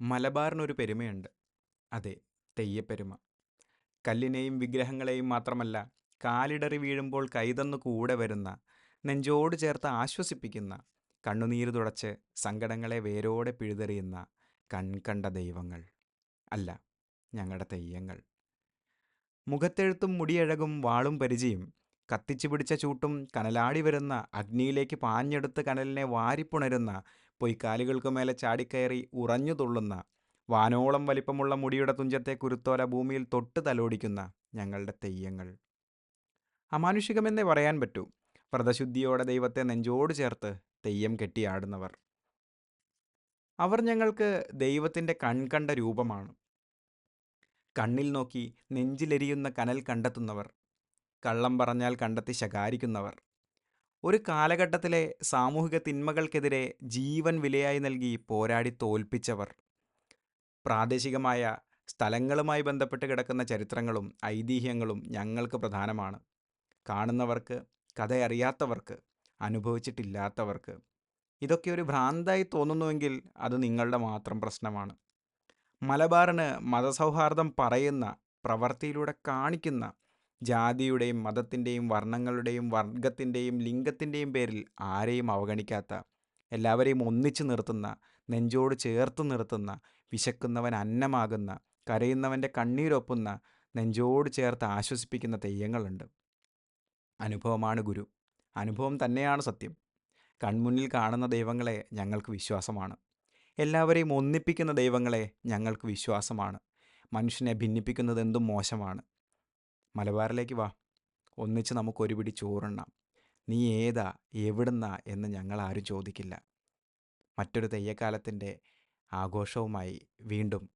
മലബാറിനൊരു പെരുമയുണ്ട്. അതെ തെയ്യപ്പെരുമ. കല്ലിനെയും വിഗ്രഹങ്ങളെയും മാത്രമല്ല കാലിടറി വീഴുമ്പോൾ കൈതന്നു കൂടെ വരുന്ന നെഞ്ചോട് ചേർത്ത് ആശ്വസിപ്പിക്കുന്ന കണ്ണുനീര് തുടച്ച് സങ്കടങ്ങളെ വേരോടെ പിഴുതെറിയുന്ന കൺകണ്ട ദൈവങ്ങൾ അല്ല ഞങ്ങളുടെ തെയ്യങ്ങൾ. മുഖത്തെഴുത്തും മുടിയഴകും വാളും പരിചയും കത്തിച്ചു പിടിച്ച ചൂട്ടും കനലാടി വരുന്ന അഗ്നിയിലേക്ക് പാഞ്ഞെടുത്ത് കനലിനെ വാരിപ്പുണരുന്ന പൊയ്ക്കാലുകൾക്ക് മേലെ ചാടിക്കയറി ഉറഞ്ഞു തുള്ളുന്ന വാനോളം വലിപ്പമുള്ള മുടിയുടെ തുഞ്ചത്തെ കുരുത്തോല ഭൂമിയിൽ തൊട്ട് തലോടിക്കുന്ന ഞങ്ങളുടെ തെയ്യങ്ങൾ. അമാനുഷികമെന്നേ പറയാൻ പറ്റൂ. വ്രതശുദ്ധിയോടെ ദൈവത്തെ നെഞ്ചോട് ചേർത്ത് തെയ്യം കെട്ടിയാടുന്നവർ അവർ ഞങ്ങൾക്ക് ദൈവത്തിന്റെ കൺകണ്ട രൂപമാണ്. കണ്ണിൽ നോക്കി നെഞ്ചിലെരിയുന്ന കനൽ കണ്ടെത്തുന്നവർ കള്ളം പറഞ്ഞാൽ കണ്ടെത്തി ശകാരിക്കുന്നവർ. ഒരു കാലഘട്ടത്തിലെ സാമൂഹിക തിന്മകൾക്കെതിരെ ജീവൻ വിലയായി നൽകി പോരാടി തോൽപ്പിച്ചവർ. പ്രാദേശികമായ സ്ഥലങ്ങളുമായി ബന്ധപ്പെട്ട് കിടക്കുന്ന ചരിത്രങ്ങളും ഐതിഹ്യങ്ങളും ഞങ്ങൾക്ക് പ്രധാനമാണ്. കാണുന്നവർക്ക് കഥയറിയാത്തവർക്ക് അനുഭവിച്ചിട്ടില്ലാത്തവർക്ക്. ഇതൊക്കെ ഒരു ഭ്രാന്തായി തോന്നുന്നുവെങ്കിൽ അത് നിങ്ങളുടെ മാത്രം പ്രശ്നമാണ്. മലബാറിന് മതസൗഹാർദ്ദം പറയുന്ന പ്രവൃത്തിയിലൂടെ കാണിക്കുന്ന ജാതിയുടെയും മതത്തിന്റെയും വർണങ്ങളുടെയും വർഗത്തിന്റെയും ലിംഗത്തിന്റെയും പേരിൽ ആരെയും അവഗണിക്കാത്ത എല്ലാവരെയും ഒന്നിച്ചു നിർത്തുന്ന നെഞ്ചോട് ചേർത്ത് നിർത്തുന്ന വിശക്കുന്നവൻ അന്നമാകുന്ന കരയുന്നവന്റെ കണ്ണീരൊപ്പുന്ന നെഞ്ചോട് ചേർത്ത് ആശ്വസിപ്പിക്കുന്ന തെയ്യങ്ങളുണ്ട്. അനുഭവമാണ് ഗുരു. അനുഭവം തന്നെയാണ് സത്യം. കൺമുന്നിൽ കാണുന്ന ദൈവങ്ങളെ ഞങ്ങൾക്ക് വിശ്വാസമാണ്. എല്ലാവരെയും ഒന്നിപ്പിക്കുന്ന ദൈവങ്ങളെ ഞങ്ങൾക്ക് വിശ്വാസമാണ്. മനുഷ്യനെ ഭിന്നിപ്പിക്കുന്നത് എന്തും മോശമാണ്. മലബാറിലേക്ക് വാ. ഒന്നിച്ച് നമുക്ക് ഒരു പിടി ചോറുണ്ണാം. നീ ഏതാ? എവിടുന്നാ? എന്ന് ഞങ്ങൾ ആരും ചോദിക്കില്ല. മറ്റൊരു തെയ്യക്കാലത്തിന്റെ ആഘോഷവുമായി വീണ്ടും